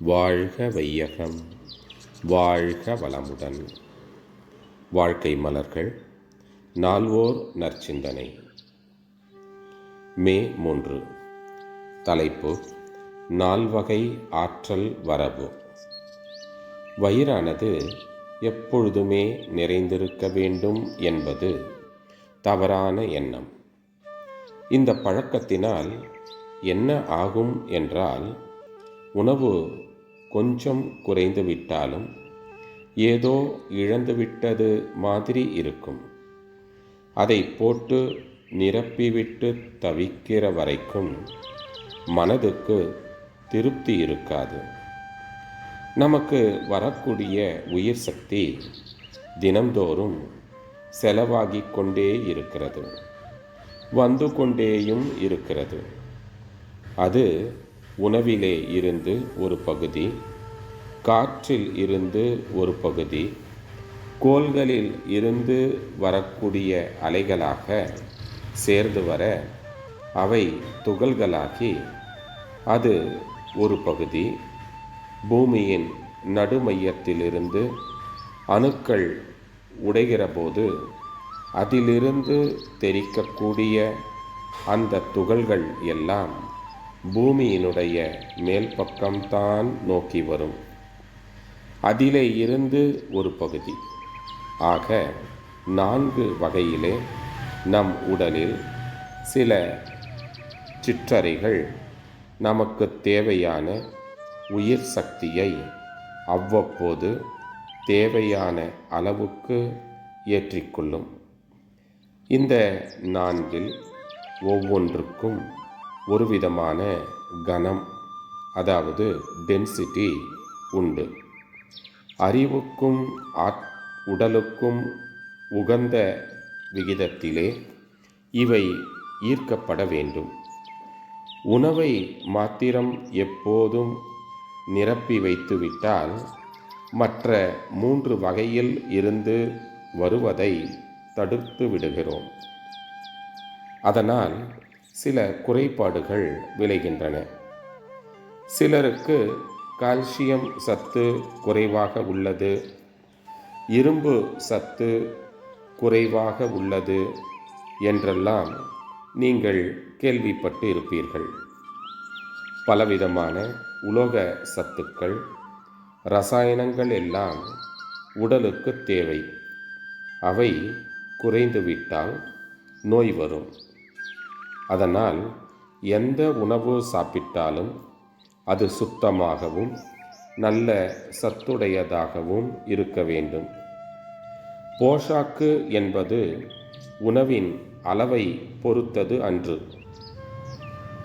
வாழ்க வையகம் வாழ்க வளமுடன். வாழ்க்கை மலர்கள் நால்வோர் நற்சிந்தனை. மே மூன்று. தலைப்பு நால்வகை ஆற்றல் வரவு. வயிறானது எப்பொழுதுமே நிறைந்திருக்க வேண்டும் என்பது தவறான எண்ணம். இந்த பழக்கத்தினால் என்ன ஆகும் என்றால் உணவு கொஞ்சம் குறைந்து விட்டாலும் ஏதோ இழந்துவிட்டது மாதிரி இருக்கும். அதை போட்டு நிரப்பிவிட்டு தவிக்கிற வரைக்கும் மனதுக்கு திருப்தி இருக்காது. நமக்கு வரக்கூடிய உயிர் சக்தி தினம்தோறும் செலவாகிக் கொண்டே இருக்கிறது. வந்து கொண்டேயும் இருக்கிறது. அது உணவிலே இருந்து ஒரு பகுதி காற்றில் இருந்து ஒரு பகுதி கோள்களில் இருந்து வரக்கூடிய அலைகளாக சேர்ந்து வர அவை துகள்களாகி அது ஒரு பகுதி பூமியின் நடுமையத்திலிருந்து அணுக்கள் உடைகிறபோது அதிலிருந்து தெரிக்கக்கூடிய அந்த துகள்கள் எல்லாம் பூமியினுடைய மேல் பக்கம்தான் நோக்கி வரும். அதிலே இருந்து ஒரு பகுதி. ஆக நான்கு வகையிலே நம் உடலில் சில சிற்றறைகள் நமக்கு தேவையான உயிர் சக்தியை அவ்வப்போது தேவையான அளவுக்கு ஏற்றிக்கொள்ளும். இந்த நான்கில் ஒவ்வொன்றுக்கும் ஒரு விதமான கனம் அதாவது டென்சிட்டி உண்டு. அறிவுக்கும் ஆட் உடலுக்கும் உகந்த விகிதத்திலே இவை ஈர்க்கப்பட வேண்டும். உணவை மாத்திரம் எப்போதும் நிரப்பி வைத்துவிட்டால் மற்ற மூன்று வகையில் இருந்து வருவதை தடுத்து விடுகிறோம். அதனால் சில குறைபாடுகள் விளைகின்றன. சிலருக்கு கால்சியம் சத்து குறைவாக உள்ளது. இரும்பு சத்து குறைவாக உள்ளது என்றெல்லாம் நீங்கள் கேள்விப்பட்டு இருப்பீர்கள். பலவிதமான உலோக சத்துக்கள் ரசாயனங்கள் எல்லாம் உடலுக்கு தேவை. அவை குறைந்துவிட்டால் நோய் வரும். அதனால் எந்த உணவு சாப்பிட்டாலும் அது சுத்தமாகவும் நல்ல சத்துடையதாகவும் இருக்க வேண்டும். போஷாக்கு என்பது உணவின் அளவை பொறுத்தது அன்று.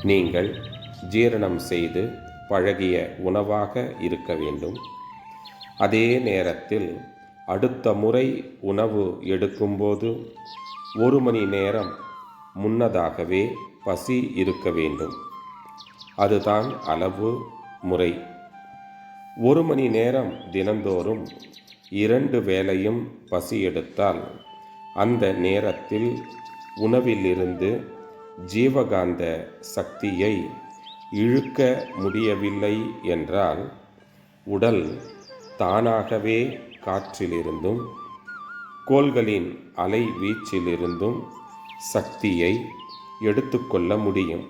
நீங்கள் ஜீரணம் செய்து பழகிய உணவாக இருக்க வேண்டும். அதே நேரத்தில் அடுத்த முறை உணவு எடுக்கும்போது ஒரு மணி நேரம் முன்னதாகவே பசி இருக்க வேண்டும். அதுதான் அளவு முறை. ஒரு மணி நேரம் தினந்தோறும் இரண்டு வேளையும் பசி எடுத்தால் அந்த நேரத்தில் உணவிலிருந்து ஜீவகாந்த சக்தியை இழுக்க முடியவில்லை என்றால் உடல் தானாகவே காற்றிலிருந்தும் கோள்களின் அலை வீச்சிலிருந்தும் சக்தியை எடுத்துக்கொள்ள முடியும்.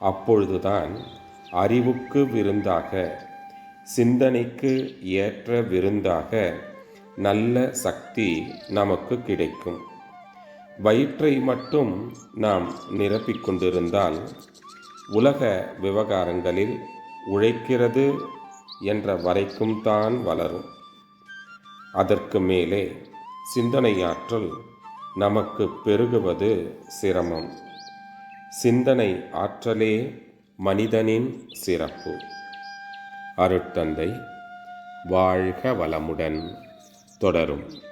அப்பொழுதுதான் அறிவுக்கு விருந்தாக சிந்தனைக்கு ஏற்ற விருந்தாக நல்ல சக்தி நமக்கு கிடைக்கும். வயிற்றை மட்டும் நாம் நிரப்பிக் கொண்டிருந்தால் உலக விவகாரங்களில் உழைக்கிறது என்ற வரைக்கும் தான் வளரும். அதற்கு மேலே சிந்தனையாற்றல் நமக்கு பெருகுவது சிரமம். சிந்தனை ஆற்றலே மனிதனின் சிறப்பு. அருட்தந்தை வாழ்க வளமுடன். தொடரும்.